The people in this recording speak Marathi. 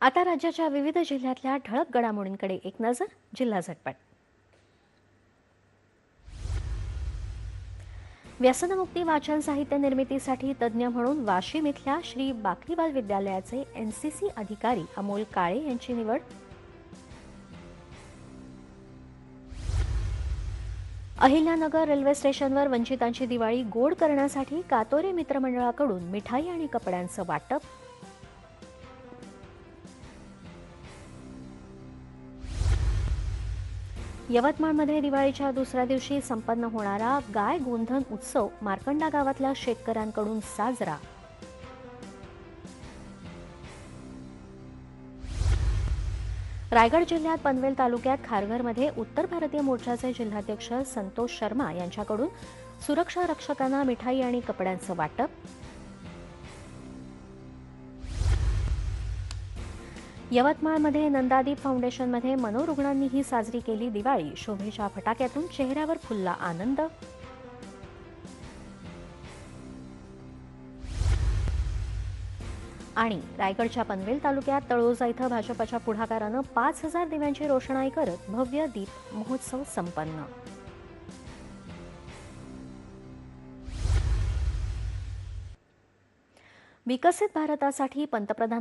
आता राज्याच्या विविध जिल्ह्यातल्या ठळक घडामोडींकडे एक नजर जिल्हा झटपट. व्यसनमुक्ती वाचन साहित्य निर्मितीसाठी तज्ज्ञ म्हणून वाशिम इथल्या श्री बाकलीवाल विद्यालयाचे एनसीसी अधिकारी अमोल काळे यांची निवड. अहिल्यानगर रेल्वे स्टेशनवर वंचितांची दिवाळी गोड करण्यासाठी कातोरे मित्रमंडळाकडून मिठाई आणि कपड्यांचं वाटप. यवतमाळमध्ये दिवाळीच्या दुसऱ्या दिवशी संपन्न होणारा गाय गोंधन उत्सव मार्कंडा गावातल्या शेतकऱ्यांकडून साजरा. रायगड जिल्ह्यात पनवेल तालुक्यात खारघरमध्ये उत्तर भारतीय मोर्चाचे जिल्हाध्यक्ष संतोष शर्मा यांच्याकडून सुरक्षा रक्षकांना मिठाई आणि कपड्यांचं वाटप यवतमाळमध्ये नंदादीप फाउंडेशनमध्ये मनोरुग्णांनीही साजरी केली दिवाळी. शोभेच्या फटाक्यातून चेहऱ्यावर फुलला आनंद. आणि रायगडच्या पनवेल तालुक्यात तळोजा इथं भाजपच्या पुढाकारानं पाच हजार दिव्यांची रोषणाई करत भव्य दीप महोत्सव संपन्न. विकसित भारतासाठी पंतप्रधान